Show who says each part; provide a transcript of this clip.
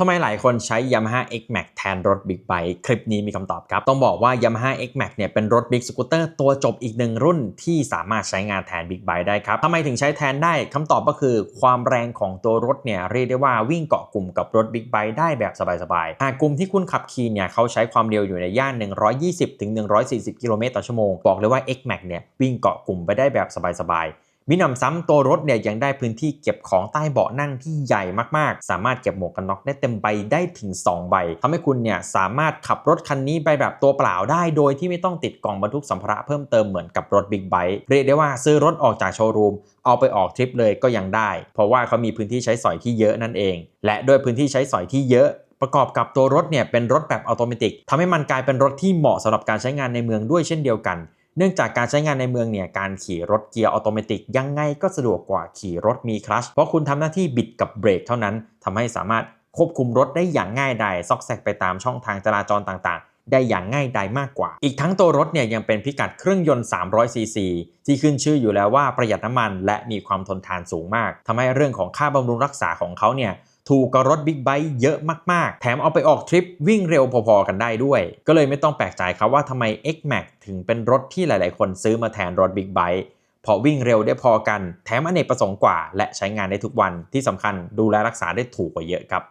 Speaker 1: ทำไมหลายคนใช้ Yamaha X Max แทนรถ Big Bike คลิปนี้มีคำตอบครับ ต้องบอกว่า Yamaha X Max เนี่ยเป็นรถ Big Scooter ตัวจบอีกหนึ่งรุ่นที่สามารถใช้งานแทน Big Bike ได้ครับทำไมถึงใช้แทนได้คำตอบก็คือ ความแรงของตัวรถเนี่ยเรียกได้ว่าวิ่งเกาะกลุ่มกับรถ Big Bike ได้แบบสบายๆ หากกลุ่มที่คุณขับขี่เนี่ยเขาใช้ความเร็วอยู่ในย่าน 120-140 กิโลเมตรต่อชั่วโมงบอกเลยว่า X Max เนี่ยวิ่งเกาะกลุ่มไปได้แบบสบายๆ มิหนำซ้ำตัวรถเนี่ยยังได้พื้นที่เก็บของใต้เบาะนั่งที่ใหญ่มากๆ สามารถเก็บหมวกกันน็อกได้เต็มใบได้ถึง 2 ใบทำให้คุณเนี่ยสามารถขับรถคันนี้ไปแบบตัวเปล่าได้ โดยที่ไม่ต้องติดกล่องบรรทุกสัมภาระเพิ่มเติมเหมือนกับรถบิ๊กไบค์เรียกได้ว่าซื้อรถออกจากโชว์รูมเอาไปออกทริปเลยก็ยังได้ เพราะว่าเขามีพื้นที่ใช้สอยที่เยอะนั่นเอง และด้วยพื้นที่ใช้สอยที่เยอะประกอบกับตัวรถเนี่ยเป็นรถแบบอัตโนมัติทำให้มันกลายเป็นรถที่เหมาะสำหรับการใช้งานในเมืองด้วยเช่นเดียวกัน เนื่องจากการใช้งานในเมืองเนี่ยการขี่รถเกียร์ออโตเมติกยังไงก็สะดวกกว่าขี่รถมีคลัชเพราะคุณทำหน้าที่บิดกับเบรกเท่านั้นทำให้สามารถควบคุมรถได้อย่างง่ายดายซอกแซกไปตามช่องทางจราจรต่างๆ ได้อย่างง่ายดายมากกว่า อีกทั้งตัวรถเนี่ยยังเป็นพิกัดเครื่องยนต์ 300 ซีซีที่ขึ้นชื่ออยู่แล้วว่าประหยัดน้ำมัน และมีความทนทานสูงมากทำให้เรื่องของค่าบำรุงรักษาของเขาเนี่ย ถูกกับรถบิ๊กไบค์เยอะมาก ๆ แถมเอาไปออกทริปวิ่งเร็วพอ ๆ กันได้ด้วย ก็เลยไม่ต้องแปลกใจครับว่าทำไม X Max ถึงเป็นรถที่หลาย ๆ คนซื้อมาแทนรถบิ๊กไบค์เพราะวิ่งเร็วได้พอกัน แถมอเนกประสงค์กว่า และใช้งานได้ทุกวันที่สำคัญดูแลรักษาได้ถูกกว่าเยอะครับ